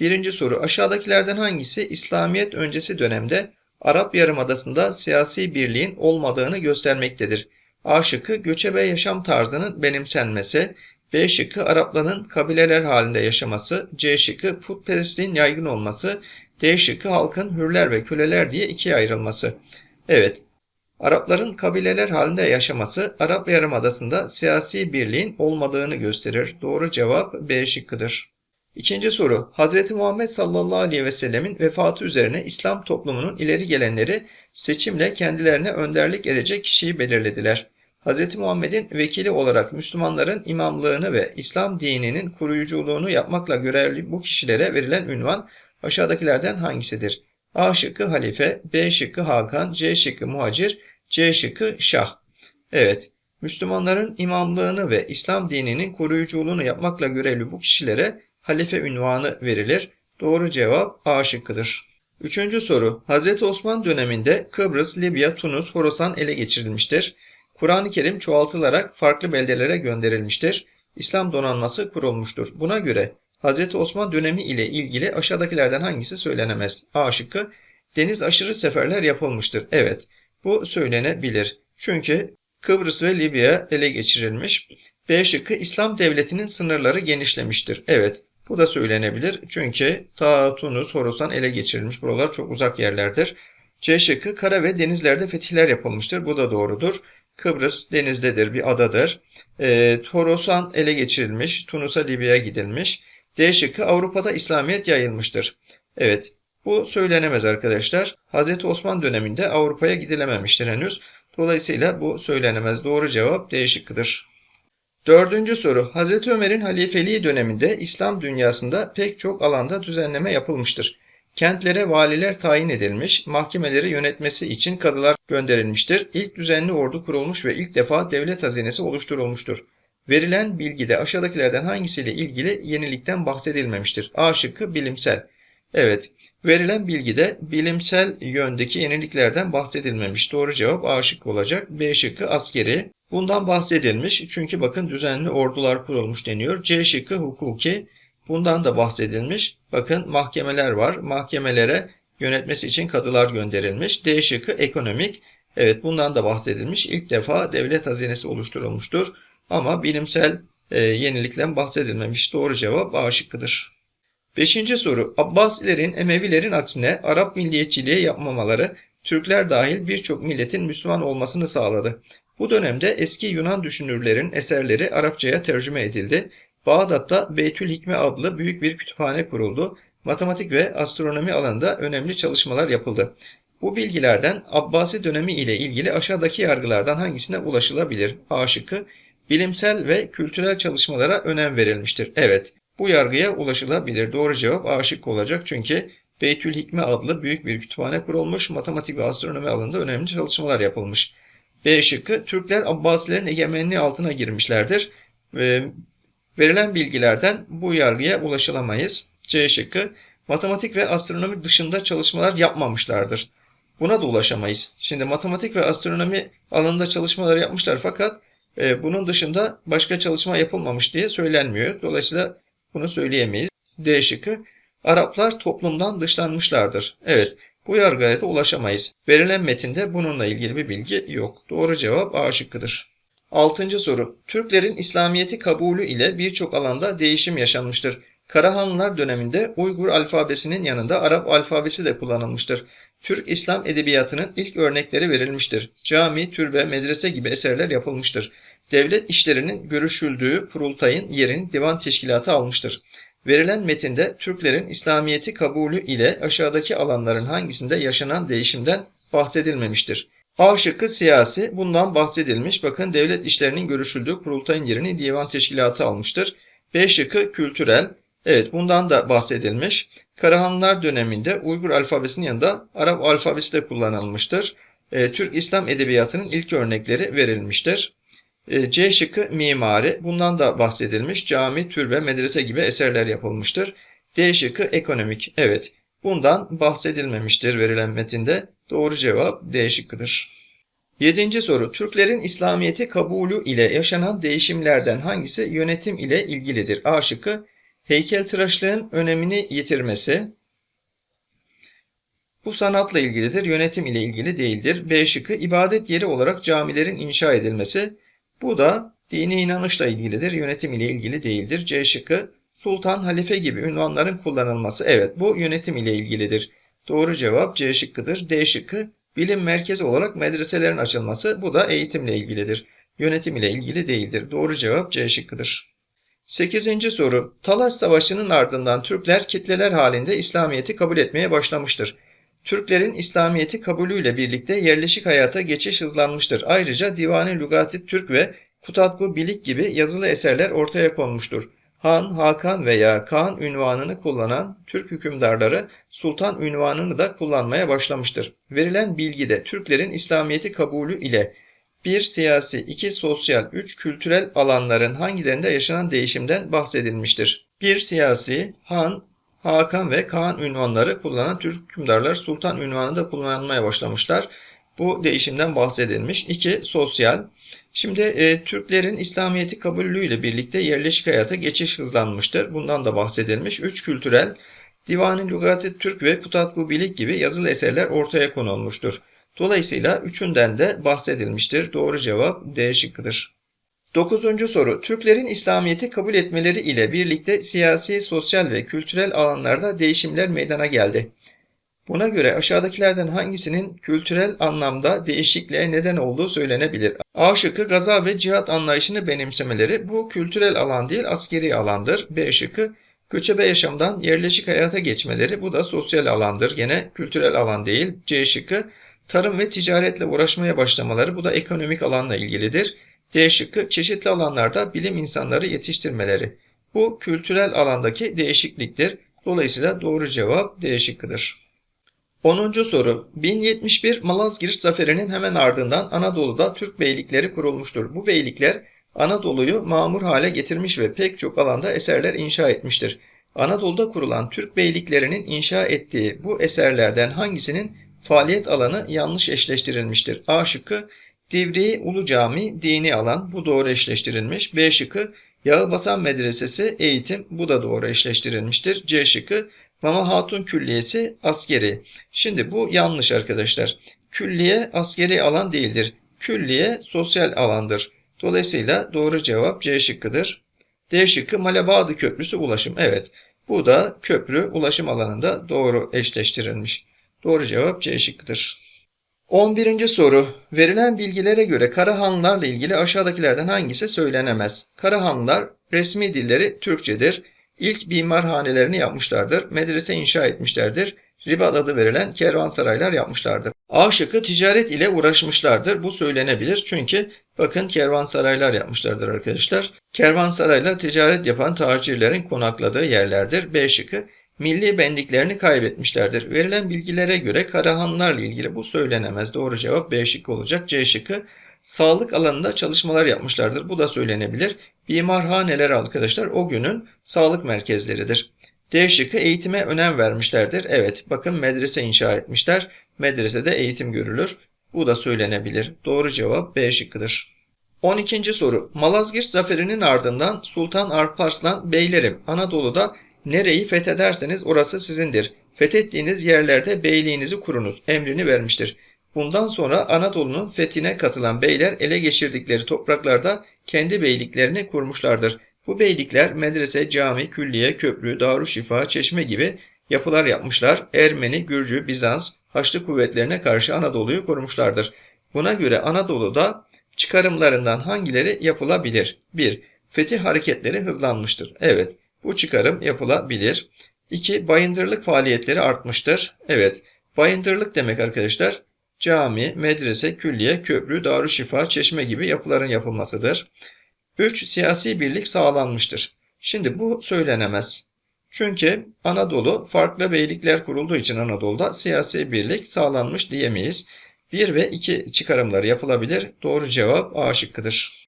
Birinci soru aşağıdakilerden hangisi İslamiyet öncesi dönemde Arap Yarımadası'nda siyasi birliğin olmadığını göstermektedir? A şıkkı göçebe yaşam tarzının benimsenmesi, B şıkkı Arapların kabileler halinde yaşaması, C şıkkı putperestliğin yaygın olması, D şıkkı halkın hürler ve köleler diye ikiye ayrılması. Evet, Arapların kabileler halinde yaşaması Arap Yarımadası'nda siyasi birliğin olmadığını gösterir. Doğru cevap B şıkkıdır. İkinci soru. Hz. Muhammed sallallahu aleyhi ve sellemin vefatı üzerine İslam toplumunun ileri gelenleri seçimle kendilerine önderlik edecek kişiyi belirlediler. Hz. Muhammed'in vekili olarak Müslümanların imamlığını ve İslam dininin koruyuculuğunu yapmakla görevli bu kişilere verilen ünvan aşağıdakilerden hangisidir? A şıkkı halife, B şıkkı Hakan, C şıkkı muhacir, C şıkkı şah. Evet, Müslümanların imamlığını ve İslam dininin koruyuculuğunu yapmakla görevli bu kişilere halife ünvanı verilir. Doğru cevap A şıkkıdır. Üçüncü soru. Hz. Osman döneminde Kıbrıs, Libya, Tunus, Horasan ele geçirilmiştir. Kur'an-ı Kerim çoğaltılarak farklı beldelere gönderilmiştir. İslam donanması kurulmuştur. Buna göre Hz. Osman dönemi ile ilgili aşağıdakilerden hangisi söylenemez? A şıkkı deniz aşırı seferler yapılmıştır. Evet, bu söylenebilir. Çünkü Kıbrıs ve Libya ele geçirilmiş. B şıkkı İslam devletinin sınırları genişlemiştir. Evet, bu da söylenebilir. Çünkü ta Tunus, Horasan ele geçirilmiş. Buralar çok uzak yerlerdir. C şıkkı kara ve denizlerde fetihler yapılmıştır. Bu da doğrudur. Kıbrıs denizdedir, bir adadır. E, Horasan ele geçirilmiş. Tunus'a, Libya'ya gidilmiş. D şıkkı Avrupa'da İslamiyet yayılmıştır. Evet, bu söylenemez arkadaşlar. Hz. Osman döneminde Avrupa'ya gidilememiştir henüz. Dolayısıyla bu söylenemez. Doğru cevap D şıkkıdır. Dördüncü soru. Hz. Ömer'in halifeliği döneminde İslam dünyasında pek çok alanda düzenleme yapılmıştır. Kentlere valiler tayin edilmiş, mahkemeleri yönetmesi için kadılar gönderilmiştir. İlk düzenli ordu kurulmuş ve ilk defa devlet hazinesi oluşturulmuştur. Verilen bilgide aşağıdakilerden hangisiyle ilgili yenilikten bahsedilmemiştir? A şıkkı bilimsel. Evet, verilen bilgide bilimsel yöndeki yeniliklerden bahsedilmemiş. Doğru cevap A şıkkı olacak. B şıkkı askeri. Bundan bahsedilmiş çünkü bakın düzenli ordular kurulmuş deniyor. C şıkkı hukuki. Bundan da bahsedilmiş. Bakın mahkemeler var. Mahkemelere yönetmesi için kadılar gönderilmiş. D şıkkı ekonomik. Evet bundan da bahsedilmiş. İlk defa devlet hazinesi oluşturulmuştur. Ama bilimsel e, yenilikten bahsedilmemiş. Doğru cevap A şıkkıdır. Beşinci soru. Abbasilerin Emevilerin aksine Arap milliyetçiliği yapmamaları Türkler dahil birçok milletin Müslüman olmasını sağladı. Bu dönemde eski Yunan düşünürlerin eserleri Arapçaya tercüme edildi. Bağdat'ta Beytül Hikme adlı büyük bir kütüphane kuruldu. Matematik ve astronomi alanında önemli çalışmalar yapıldı. Bu bilgilerden Abbasi dönemi ile ilgili aşağıdaki yargılardan hangisine ulaşılabilir? A şıkkı bilimsel ve kültürel çalışmalara önem verilmiştir. Evet, bu yargıya ulaşılabilir. Doğru cevap A şıkkı olacak çünkü Beytül Hikme adlı büyük bir kütüphane kurulmuş, matematik ve astronomi alanında önemli çalışmalar yapılmış. B şıkkı Türkler Abbasilerin egemenliği altına girmişlerdir. Ve verilen bilgilerden bu yargıya ulaşılamayız. C şıkkı matematik ve astronomi dışında çalışmalar yapmamışlardır. Buna da ulaşamayız. Şimdi matematik ve astronomi alanında çalışmalar yapmışlar fakat e, bunun dışında başka çalışma yapılmamış diye söylenmiyor. Dolayısıyla bunu söyleyemeyiz. D şıkkı Araplar toplumdan dışlanmışlardır. Evet, bu yargıya da ulaşamayız. Verilen metinde bununla ilgili bir bilgi yok. Doğru cevap A şıkkıdır. Altıncı soru. Türklerin İslamiyet'i kabulü ile birçok alanda değişim yaşanmıştır. Karahanlılar döneminde Uygur alfabesinin yanında Arap alfabesi de kullanılmıştır. Türk İslam edebiyatının ilk örnekleri verilmiştir. Cami, türbe, medrese gibi eserler yapılmıştır. Devlet işlerinin görüşüldüğü kurultayın yerini divan teşkilatı almıştır. Verilen metinde Türklerin İslamiyet'i kabulü ile aşağıdaki alanların hangisinde yaşanan değişimden bahsedilmemiştir. A şıkkı siyasi, bundan bahsedilmiş. Bakın devlet işlerinin görüşüldüğü kurultayın yerini divan teşkilatı almıştır. B şıkkı kültürel, evet bundan da bahsedilmiş. Karahanlılar döneminde Uygur alfabesinin yanında Arap alfabesi de kullanılmıştır. E, Türk İslam edebiyatının ilk örnekleri verilmiştir. E, C şıkkı mimari. Bundan da bahsedilmiş. Cami, türbe, medrese gibi eserler yapılmıştır. D şıkkı ekonomik. Evet. Bundan bahsedilmemiştir verilen metinde. Doğru cevap D şıkkıdır. Yedinci soru. Türklerin İslamiyet'i kabulü ile yaşanan değişimlerden hangisi yönetim ile ilgilidir? A şıkkı Heykeltıraşlığın önemini yitirmesi. Bu sanatla ilgilidir, yönetim ile ilgili değildir. B şıkkı ibadet yeri olarak camilerin inşa edilmesi. Bu da dini inanışla ilgilidir, yönetim ile ilgili değildir. C şıkkı sultan, halife gibi ünvanların kullanılması. Evet bu yönetim ile ilgilidir. Doğru cevap C şıkkıdır. D şıkkı bilim merkezi olarak medreselerin açılması. Bu da eğitimle ilgilidir. Yönetim ile ilgili değildir. Doğru cevap C şıkkıdır. 8. soru. Talas Savaşı'nın ardından Türkler kitleler halinde İslamiyet'i kabul etmeye başlamıştır. Türklerin İslamiyet'i kabulüyle birlikte yerleşik hayata geçiş hızlanmıştır. Ayrıca Divan-ı Lügati Türk ve Kutatbu Bilik gibi yazılı eserler ortaya konmuştur. Han, Hakan veya Kaan ünvanını kullanan Türk hükümdarları sultan ünvanını da kullanmaya başlamıştır. Verilen bilgide Türklerin İslamiyet'i kabulü ile bir siyasi, iki sosyal, üç kültürel alanların hangilerinde yaşanan değişimden bahsedilmiştir. Bir siyasi, Han, Hakan ve Kaan ünvanları kullanan Türk hükümdarlar sultan ünvanı da kullanmaya başlamışlar. Bu değişimden bahsedilmiş. İki, sosyal. Şimdi e, Türklerin İslamiyet'i kabulüyle birlikte yerleşik hayata geçiş hızlanmıştır. Bundan da bahsedilmiş. Üç, kültürel. Divan-ı Lügati Türk ve Kutatbu Bilik gibi yazılı eserler ortaya konulmuştur. Dolayısıyla üçünden de bahsedilmiştir. Doğru cevap D şıkkıdır. Dokuzuncu soru. Türklerin İslamiyet'i kabul etmeleri ile birlikte siyasi, sosyal ve kültürel alanlarda değişimler meydana geldi. Buna göre aşağıdakilerden hangisinin kültürel anlamda değişikliğe neden olduğu söylenebilir. A şıkkı gaza ve cihat anlayışını benimsemeleri bu kültürel alan değil askeri alandır. B şıkkı göçebe yaşamdan yerleşik hayata geçmeleri bu da sosyal alandır. Gene kültürel alan değil. C şıkkı tarım ve ticaretle uğraşmaya başlamaları bu da ekonomik alanla ilgilidir. D şıkkı çeşitli alanlarda bilim insanları yetiştirmeleri. Bu kültürel alandaki değişikliktir. Dolayısıyla doğru cevap D şıkkıdır. 10. soru 1071 Malazgirt Zaferi'nin hemen ardından Anadolu'da Türk beylikleri kurulmuştur. Bu beylikler Anadolu'yu mamur hale getirmiş ve pek çok alanda eserler inşa etmiştir. Anadolu'da kurulan Türk beyliklerinin inşa ettiği bu eserlerden hangisinin faaliyet alanı yanlış eşleştirilmiştir? A şıkkı Divriği Ulu Cami dini alan bu doğru eşleştirilmiş. B şıkkı Yağbasan Medresesi eğitim bu da doğru eşleştirilmiştir. C şıkkı Mama Hatun Külliyesi askeri. Şimdi bu yanlış arkadaşlar. Külliye askeri alan değildir. Külliye sosyal alandır. Dolayısıyla doğru cevap C şıkkıdır. D şıkkı Malabadi Köprüsü ulaşım. Evet bu da köprü ulaşım alanında doğru eşleştirilmiş. Doğru cevap C şıkkıdır. 11. soru. Verilen bilgilere göre Karahanlılarla ilgili aşağıdakilerden hangisi söylenemez? Karahanlılar resmi dilleri Türkçedir. İlk bimarhanelerini yapmışlardır. Medrese inşa etmişlerdir. Ribat adı verilen kervansaraylar yapmışlardır. A şıkkı ticaret ile uğraşmışlardır. Bu söylenebilir. Çünkü bakın kervansaraylar yapmışlardır arkadaşlar. Kervansaraylar ticaret yapan tacirlerin konakladığı yerlerdir. B şıkkı milli benliklerini kaybetmişlerdir. Verilen bilgilere göre Karahanlarla ilgili bu söylenemez. Doğru cevap B şıkkı olacak. C şıkkı sağlık alanında çalışmalar yapmışlardır. Bu da söylenebilir. Bimarhaneler arkadaşlar o günün sağlık merkezleridir. D şıkkı eğitime önem vermişlerdir. Evet bakın medrese inşa etmişler. Medresede eğitim görülür. Bu da söylenebilir. Doğru cevap B şıkkıdır. 12. soru. Malazgirt zaferinin ardından Sultan Alparslan Beylerim Anadolu'da Nereyi fethederseniz orası sizindir. Fethettiğiniz yerlerde beyliğinizi kurunuz emrini vermiştir. Bundan sonra Anadolu'nun fethine katılan beyler ele geçirdikleri topraklarda kendi beyliklerini kurmuşlardır. Bu beylikler medrese, cami, külliye, köprü, darüşşifa, çeşme gibi yapılar yapmışlar. Ermeni, Gürcü, Bizans, Haçlı kuvvetlerine karşı Anadolu'yu kurmuşlardır. Buna göre Anadolu'da çıkarımlarından hangileri yapılabilir? 1. Fetih hareketleri hızlanmıştır. Evet. Bu çıkarım yapılabilir. 2. Bayındırlık faaliyetleri artmıştır. Evet. Bayındırlık demek arkadaşlar cami, medrese, külliye, köprü, darüşşifa, çeşme gibi yapıların yapılmasıdır. 3. Siyasi birlik sağlanmıştır. Şimdi bu söylenemez. Çünkü Anadolu farklı beylikler kurulduğu için Anadolu'da siyasi birlik sağlanmış diyemeyiz. 1 ve 2 çıkarımları yapılabilir. Doğru cevap A şıkkıdır.